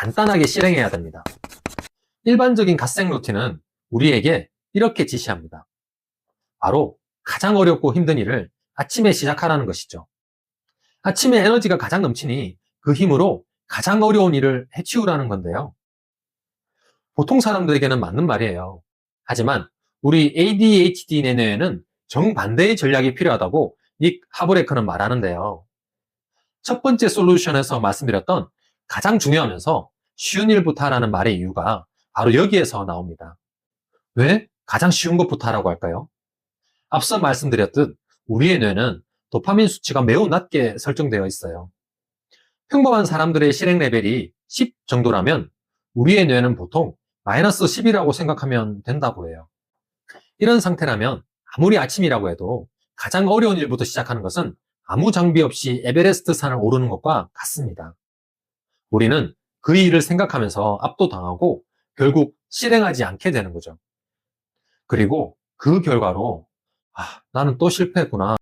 간단하게 실행해야 됩니다. 일반적인 갓생 루틴은 우리에게 이렇게 지시합니다. 바로 가장 어렵고 힘든 일을 아침에 시작하라는 것이죠. 아침에 에너지가 가장 넘치니 그 힘으로 가장 어려운 일을 해치우라는 건데요. 보통 사람들에게는 맞는 말이에요. 하지만 우리 ADHD 내뇌에는 정반대의 전략이 필요하다고 닉 하브레크는 말하는데요. 첫 번째 솔루션에서 말씀드렸던 가장 중요하면서 쉬운 일부터 하라는 말의 이유가 바로 여기에서 나옵니다. 왜 가장 쉬운 것부터 하라고 할까요? 앞서 말씀드렸듯 우리의 뇌는 도파민 수치가 매우 낮게 설정되어 있어요. 평범한 사람들의 실행 레벨이 10 정도라면 우리의 뇌는 보통 마이너스 10이라고 생각하면 된다고 해요. 이런 상태라면 아무리 아침이라고 해도 가장 어려운 일부터 시작하는 것은 아무 장비 없이 에베레스트 산을 오르는 것과 같습니다. 우리는 그 일을 생각하면서 압도당하고 결국 실행하지 않게 되는 거죠. 그리고 그 결과로 아, 나는 또 실패했구나.